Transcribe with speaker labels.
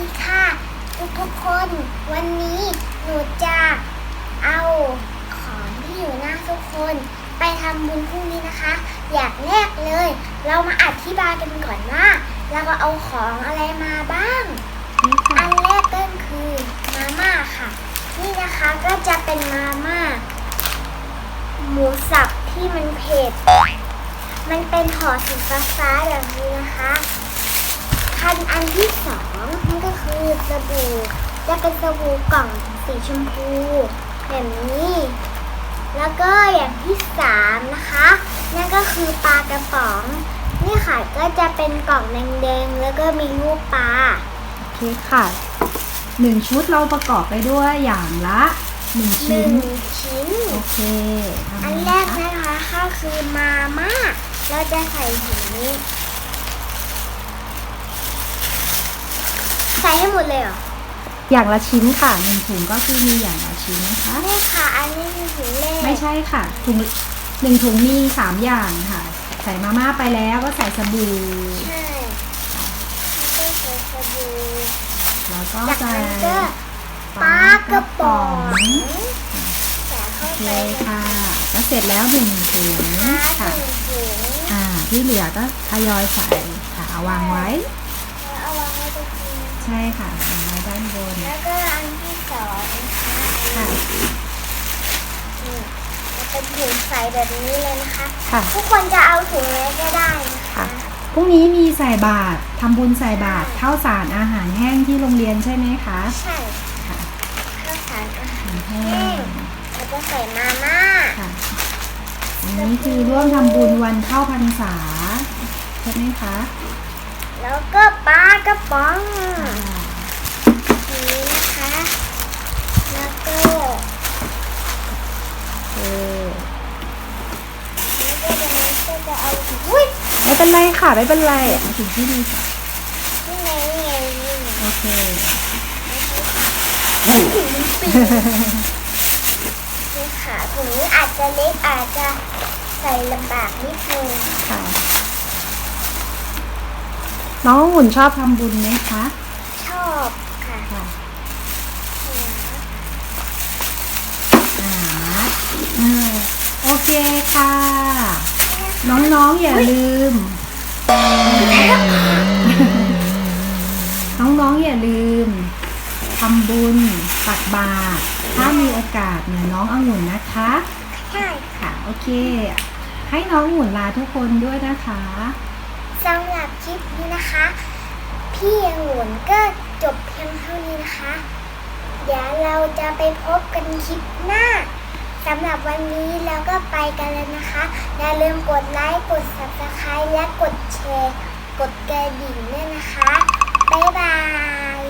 Speaker 1: ดีค่ะทุกทุกๆคนวันนี้หนูจะเอาของที่อยู่หน้าทุกคน ไปทำบุญพรุ่งนี้นะคะ อย่างแรกเลย เรามาอธิบายกันก่อนว่าเราก็เอาของอะไรมาบ้าง อันแรกก็คือมาม่าค่ะ นี่นะคะก็จะเป็นมาม่าหมูสับที่มันเผ็ดมันเป็นห่อสีฟ้าๆแบบนี้นะคะ คันอันที่สองนั่นก็คือสบู่จะเป็นสบู่กล่องสีชมพูแบบนี้ แล้วก็อย่างที่สามนะคะ นั่นก็คือปลากระป๋อง นี่ค่ะก็จะเป็นกล่องแดงๆแล้วก็มีรูปปลา
Speaker 2: โอเคค่ะหนึ่งชุดเราประกอบไปด้วยอย่างละหนึ่ง
Speaker 1: หนึ่
Speaker 2: ชิ้น
Speaker 1: งชิ้น
Speaker 2: โอเคทำ
Speaker 1: อัน
Speaker 2: เลย
Speaker 1: แรก
Speaker 2: นะคะ
Speaker 1: นะคะก็คือมาม่าเราจะใส่ถุงนี้ ส่ให้หมดเลยเหรอ
Speaker 2: อย่างละชิ้นค่ะหนึ่งถุงก็คือมีอย่างละชิ้นนะคะ
Speaker 1: นี่ค่ะ อันนี้คือถุงแรก
Speaker 2: ไม่ใช่ค่ะถุงหนึ่งถุงมีสามอย่างค่ะ ใส่มาม่าไปแล้วก็ใส่สบู่
Speaker 1: ใช่แล้วก็ใส่สบู่
Speaker 2: แล้วก็
Speaker 1: จาก
Speaker 2: ใส่
Speaker 1: นั้นก็ปลากระป๋องใส่เข้า
Speaker 2: โอเค
Speaker 1: ไป
Speaker 2: ค่ะก็เสร็จแล้วหนึ่งถุง
Speaker 1: นะคะ
Speaker 2: ค่ะ
Speaker 1: หนึ่งถุง
Speaker 2: อ่าที่เหลือก็ทยอยใส่ค่ะเอาวางไว้
Speaker 1: แล้วเอาวางไว้ตรงนี้
Speaker 2: ใช่ค่ะวางไว้ด้านบน
Speaker 1: แล้วก็อันที่สองนะคะ
Speaker 2: ค่ะ
Speaker 1: นี่จะเป็นถุงใสแบบนี้เลยนะคะ
Speaker 2: ค่ะ
Speaker 1: ทุกคนจะเอาถุงไหนก็ได้นะคะ
Speaker 2: ค่ะพรุ่งนี้มีใส่บาตรทำบุญใส่บาตรข้าวสารอาหารแห้งที่โรงเรียนใช่ไหมคะ
Speaker 1: ใช่
Speaker 2: ค่ะ
Speaker 1: ข้าวสารอาหาร
Speaker 2: อาหารแห้
Speaker 1: แห้
Speaker 2: ง
Speaker 1: งแล้วก็ใส่มาม่า
Speaker 2: ค่ะ อันนี้คือร่วมทำบุญวันเข้าพรรษาใช่ไหมคะ
Speaker 1: แล้วก็ปลากระป๋อง
Speaker 2: ค่ะ
Speaker 1: นี้นะคะ แล้วก็
Speaker 2: โอเค
Speaker 1: แล้วก็จะนั้นก็จะเอาถุงอุ้ย
Speaker 2: ไม่เป็นไรค่ะไม่เป็นไรเอาสิ่งที่ดีค่ะ
Speaker 1: นี่ไงนี่ไงนี่ไง
Speaker 2: โอเค
Speaker 1: ถุงมันปีกนี่ค่ะถุงนี้อาจจะเล็กอาจจะใส่ลำบากนิดนึง
Speaker 2: ค่ะ น้องหุ่นชอบทำบุญไหมคะ
Speaker 1: ชอบค่ะ
Speaker 2: ค่ะ
Speaker 1: เนี่ย
Speaker 2: อ่าอ่าโอเคค่ะ น้องๆอย่าลืม น้องๆอย่าลืมทำบุญตักบาตรถ้ามีโอกาสเหมือนน้ององุ่นนะคะ
Speaker 1: ใช่
Speaker 2: ค่ะ โอเค ให้น้ององุ่นลาทุกคนด้วยนะคะ
Speaker 1: สำหรับคลิปนี้นะคะ พี่องุ่นก็จบเพียงเท่านี้นะคะ เดี๋ยวเราจะไปพบกันคลิปหน้าสำหรับวันนี้เราก็ไปกันแล้วนะคะ อย่าลืมกดไลค์ กด subscribe และกดแชร์ กดกระดิ่งด้วยนะคะ บ๊ายบาย